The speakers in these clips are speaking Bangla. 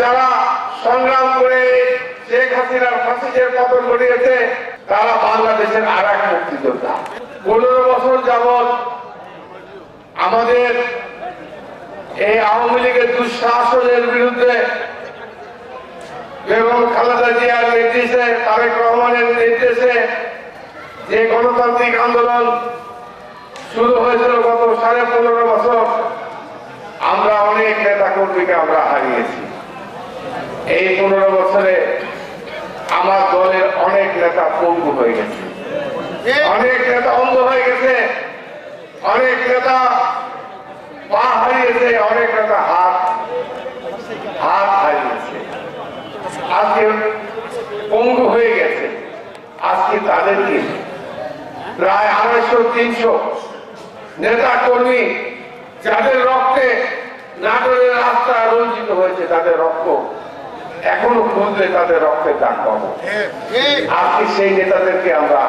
যারা সংগ্রাম করে শেখ হাসিনার ফাঁসিদের পতন ঘটিয়েছে, তারা বাংলাদেশের আর এক মুক্তিযোদ্ধা। পনেরো বছর যাবৎ আমাদের এই আওয়ামী লীগের দুঃশাসনের বিরুদ্ধে এবং খালেদা জিয়ার নির্দেশে, তারেক রহমানের নির্দেশে যে গণতান্ত্রিক আন্দোলন শুরু হয়েছিল গত সাড়ে পনেরো বছর, আমরা অনেক নেতা কর্মীকে আমরা হারিয়েছি। এই পনেরো বছরে আমার দলের অনেক নেতা পঙ্গু হয়ে গেছে। অনেক নেতা অন্ধ হয়ে গেছে। অনেক নেতা পা হারিয়েছে অনেক নেতা হাত হাত হারিয়েছে আজকে পঙ্গু হয়ে গেছে। আজকে তাদেরকে প্রায় আড়াইশো, তিনশো নেতা কর্মী যাদের রক্তে নাটোরের রাস্তা রঞ্জিত হয়েছে, তাদের রক্ত এখনও খুঁজলে তাদের রক্তের দাগ পাবো। আজকে সেই নেতাদেরকে আমরা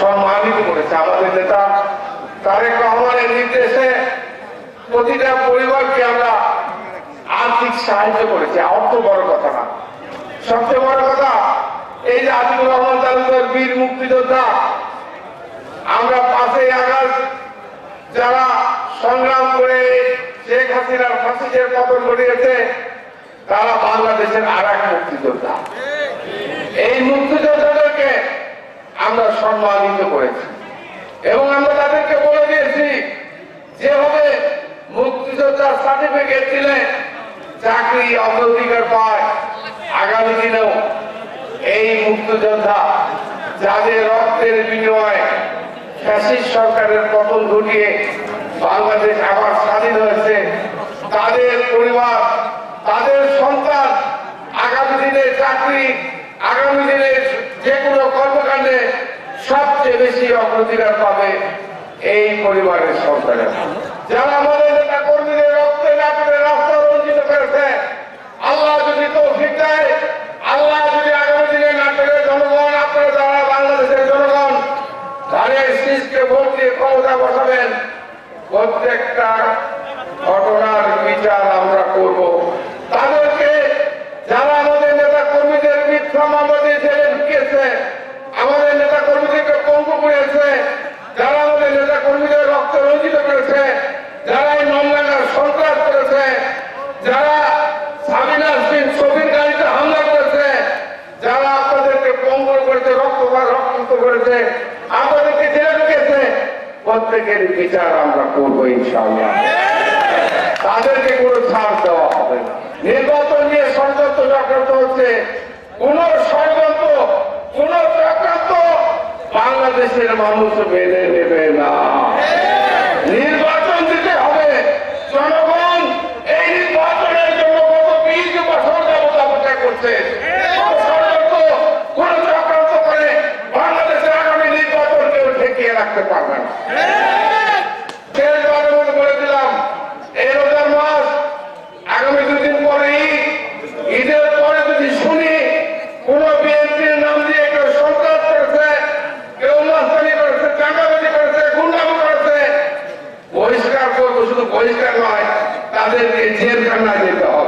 সম্মানিত করেছি। আমাদের নেতা তারেক রহমানের নির্দেশে প্রতিটা পরিবারকে আমরা আর্থিক সাহায্য করেছি। অর্থ বড় কথা না। সবচেয়ে বড় কথা, এই যে আতিকুর রহমান তালুকদার, বীর মুক্তিযোদ্ধা, আমরা পাঁচই আগস্ট যারা সংগ্রাম করে শেখ হাসিনার ফাঁসিদের পতন ঘটিয়েছে তারা বাংলাদেশের আর এক মুক্তিযোদ্ধা। এই মুক্তিযোদ্ধাদেরকে আমরা সম্মানিত করেছি এবং আমরা তাদেরকে বলে দিয়েছি, যেভাবে মুক্তিযোদ্ধার সার্টিফিকেট দিলে চাকরি অগ্রাধিকার পায়, আগামী দিনেও এই মুক্তিযোদ্ধা যাদের রক্তের বিনিময়ে ফ্যাসিস্ট সরকারের পতন ঘটিয়ে বাংলাদেশ আবার স্বাধীন হয়েছে, তাদের পরিবার, তাদের দিনে চাকরি আগামী দিনে যে কোনো কর্মকাণ্ডে সবচেয়ে বেশি অগ্রাধিকার পাবে এই পরিবারের সন্তানেরা। যারা আমাদের নেতা কর্মীদের রক্তে না করে রাস্তা রঞ্জিত করেছে, আল্লাহ যদি তৌফিক দেয়, আল্লাহ যদি আগামী দিনে নাটোরের জনগণ, আপনারা যারা বাংলাদেশের জনগণ ধানের শীষকে ভোট দিয়ে ক্ষমতা বসাবেন, প্রত্যেকটা ঘটনার বিচার আমরা করব তাদেরকে যারা আমাদের নেতা কর্মীদের মিথ্যা মামলা দিয়ে জেলে ঢুকিয়েছে আমাদের নেতা কর্মীদেরকে পঙ্গু করেছে যারা আমাদের নেতা কর্মীদের রক্ত রঞ্জিত করেছে, যারা এই মামলাটার সন্ত্রাস করেছে, যারা সাবিনা সিং ছবির গাড়িতে হামলা করেছে, যারা আপনাদেরকে পঙ্গল করেছে, রক্ত রক্ত করেছে আমাদেরকে জেলে ঢুকেছে, প্রত্যেকের বিচার আমরা করব তাদেরকে কোনো ছাড় দেওয়া হবে না। নির্বাচন নিয়ে ষড়যন্ত্র হচ্ছে। কোন ষড়যন্ত্র কোন চক্রান্ত বাংলাদেশের মানুষ মেনে নেবে না। নির্বাচন দিতে হবে। জনগণ এই নির্বাচনের জন্য গত বিশ বছর যাবত অপেক্ষা করছে? বাংলাদেশের আগামী নির্বাচন কেউ ঠেকিয়ে রাখতে পারবে না। निषेध करना ये कहो।